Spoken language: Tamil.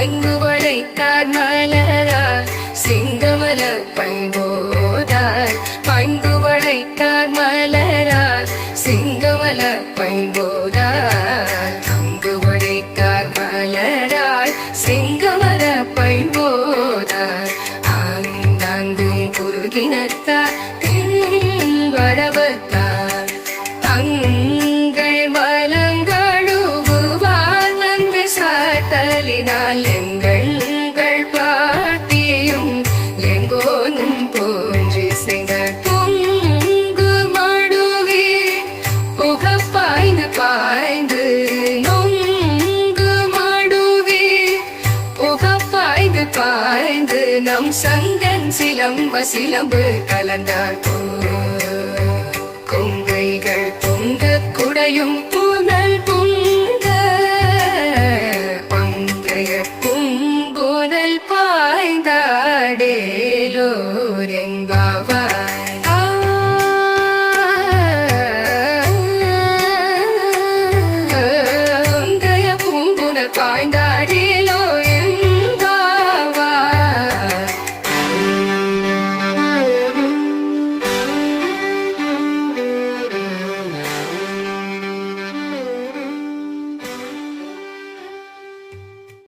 பங்கு வளைத்தார் மலரார் சிங்கமலர் பைம்போதார் பங்கு வளைத்தார் மலரார் சிங்கமலர் பைம்போதார் பங்கு வளைத்தார் மலரார் சிங்கமல பைம்போதார் ஆங்காங்கு குருகினத்தார் பாய்ந்து நொங்கு மடுவே புக பாய்ந்து பாய்ந்து நம் சங்கன் சிலம்ப சிலம்பு கலந்தார் கொங்கைகள் பொங்க குடையும் புனல் பொங்க பங்கைய பூங்குனல் பாய்ந்தாடேலோர் பங்கைய பூங்குனல்